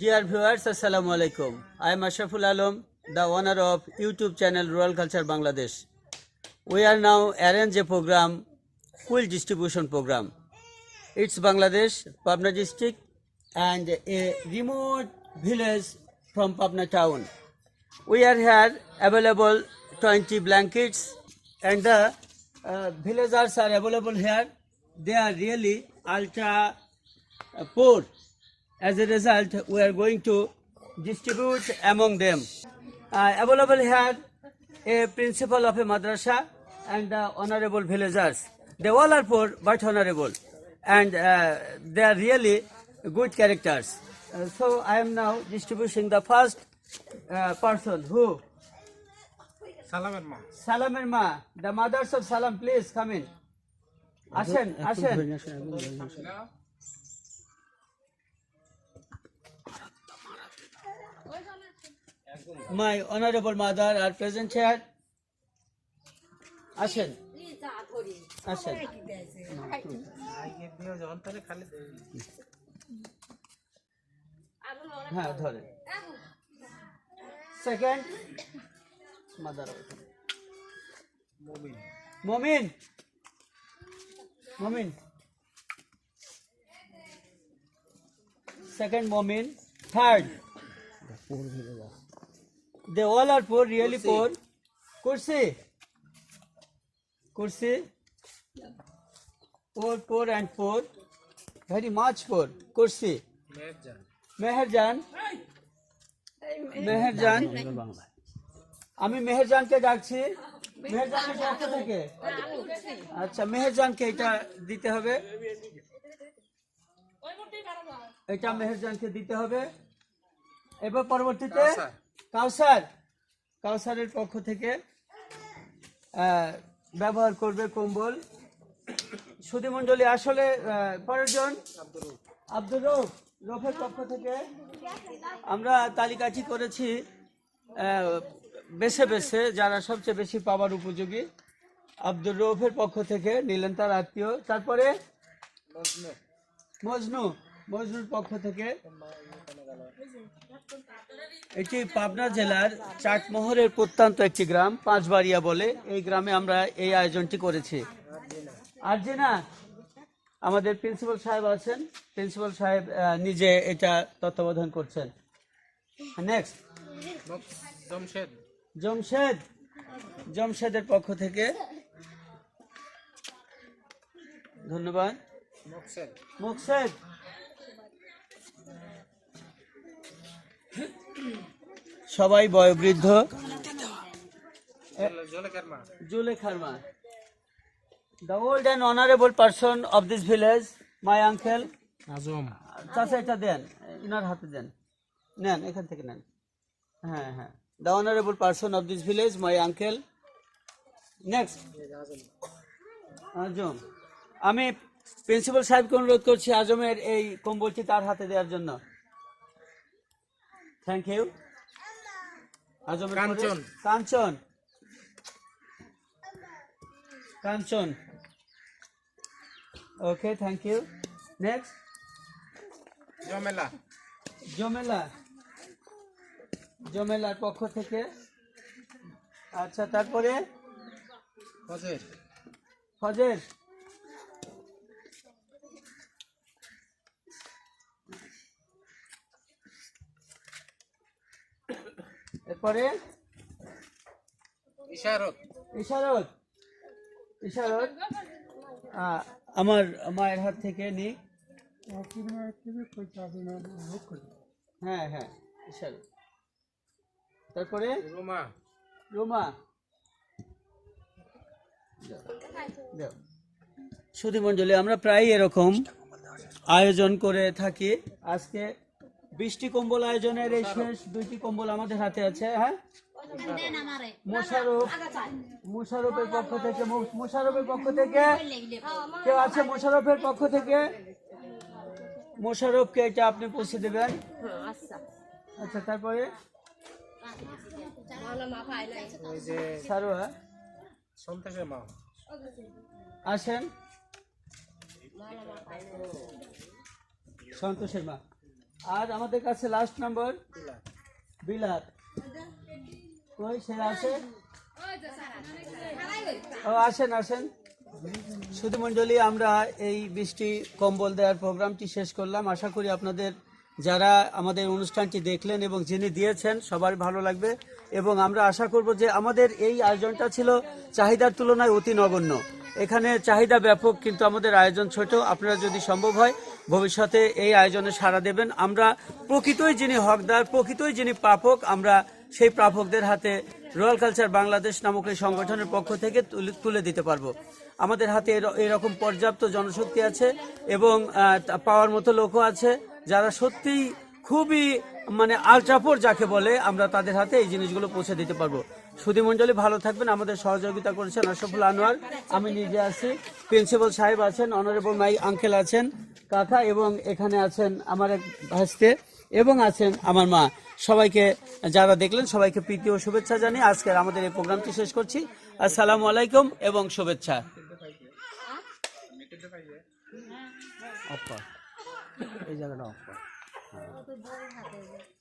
Dear viewers, Assalamu alaikum. I am Ashraful Alam, the owner of YouTube channel Rural Culture Bangladesh. We are now arrange a program, quilt distribution program. It's Bangladesh, Pabna district, and a remote village from Pabna town. We are here available 20 blankets, and the uh, villagers are available here. They are really ultra uh, poor. As a result, we are going to distribute among them. Uh, available here, a principal of a madrasa and the honorable villagers. They all are poor but honorable, and uh, they are really good characters. Uh, so I am now distributing the first uh, person who. Salam and ma. Salam and ma. The mothers of Salam, please come in. Ashen, Ashen. my honorable mother are present here. আসেন আসেন হ্যাঁ ধরেন second mother Momin Momin second Momin third They all are poor, really Kursi. poor. Kursi. Kursi. yeah. Poor, poor and poor. Very much poor. Kursi. Meherjan. Meherjan. আমি মেহেরজানকে ডাকছি মেহেরজানকে ডাকতে থেকে আচ্ছা মেহেরজানকে এটা দিতে হবে এটা মেহেরজানকে দিতে হবে এবার পরবর্তীতে কাউসার কাউসারের পক্ষ থেকে ব্যবহার করবে কম্বল সুধীমণ্ডলী আসলে পরেরজন আব্দুর রফের পক্ষ থেকে আমরা তালিকাটি করেছি বেছে বেছে যারা সবচেয়ে বেশি পাওয়ার উপযোগী আব্দুর রফের পক্ষ থেকে নিলেন তার আত্মীয় তারপরে মজনু মজনুর পক্ষ থেকে এটি পাবনা জেলার চাটমোহরের প্রত্যন্ত একটি গ্রাম পাঁচবাড়িয়া বলে এই গ্রামে আমরা এই আয়োজনটি করেছি আর যে না আমাদের প্রিন্সিপাল সাহেব আছেন প্রিন্সিপাল সাহেব নিজে এটা তত্ত্বাবধান করছেন জমশেদ জমশেদের পক্ষ থেকে ধন্যবাদ মোকসেদ সবাই বয়োবৃদ্ধ the of this village my uncle Azam এটা দেন হাতে দেন নেন এখান থেকে নেন হ্যাঁ হ্যাঁ the of this village my uncle next Azam আমি প্রিন্সিপাল সাহেবকে অনুরোধ করছি আজমের এই কম্বলটি তার হাতে দেওয়ার জন্য thank you Kanchan Kanchan Kanchan okay thank you next Jamela Jamela জমেলার পক্ষ থেকে আচ্ছা তারপরে ফজের ফজের তারপরে ইশারত ইশারত ইশারত আমার মায়ের হাত থেকে নি হ্যাঁ হ্যাঁ ইশারত তারপরে রোমা রোমা সুধী মণ্ডলী আমরা প্রায় এরকম আয়োজন করে থাকি আজকে বৃষ্টি কম্বল আয়োজনের এই শেষ দুইটি কম্বল আমাদের হাতে আছে হ্যাঁ মোশারফ মোশারফের পক্ষ থেকে মোশারফের পক্ষ থেকে কেউ আছে মোশারফের পক্ষ থেকে মোশারফকে এটা আপনি পৌঁছে দেবেন আচ্ছা তারপরে সারোয়া হ্যাঁ? আসেন সন্তোষের মা আর আমাদের কাছে লাস্ট নাম্বার বিলাত কই সে আছে ও আসেন আসেন শুধু মণ্ডলী আমরা এই বৃষ্টি কম্বল দেওয়ার প্রোগ্রামটি শেষ করলাম আশা করি আপনাদের যারা আমাদের অনুষ্ঠানটি দেখলেন এবং যিনি দিয়েছেন সবার ভালো লাগবে এবং আমরা আশা করব যে আমাদের এই আয়োজনটা ছিল চাহিদার তুলনায় অতি নগণ্য এখানে চাহিদা ব্যাপক কিন্তু আমাদের আয়োজন ছোট আপনারা যদি সম্ভব হয় ভবিষ্যতে এই আয়োজনে সাড়া দেবেন আমরা প্রকৃতই যিনি হকদার প্রকৃতই যিনি প্রাপক আমরা সেই প্রাপকদের হাতে রয়্যাল কালচার বাংলাদেশ নামক এই সংগঠনের পক্ষ থেকে তুলে দিতে পারবো আমাদের হাতে এরকম পর্যাপ্ত জনশক্তি আছে এবং পাওয়ার মতো লোকও আছে যারা সত্যিই খুবই মানে আলচাপর যাকে বলে আমরা তাদের হাতে এই জিনিসগুলো পৌঁছে দিতে পারবো সুদী মণ্ডলী ভালো থাকবেন আমাদের সহযোগিতা করেছেন আশফুল আনোয়ার আমি নিজে আছি প্রিন্সিপাল সাহেব আছেন অনারেবল মাই আঙ্কেল আছেন কাকা এবং এখানে আছেন আমার এক ভাস্তে এবং আছেন আমার মা সবাইকে যারা দেখলেন সবাইকে প্রীতি ও শুভেচ্ছা জানিয়ে আজকের আমাদের এই প্রোগ্রামটি শেষ করছি আসসালামু আলাইকুম এবং শুভেচ্ছা হ্যাঁ, হ্যাঁ। এই জায়গাটা অফ করো হ্যাঁ।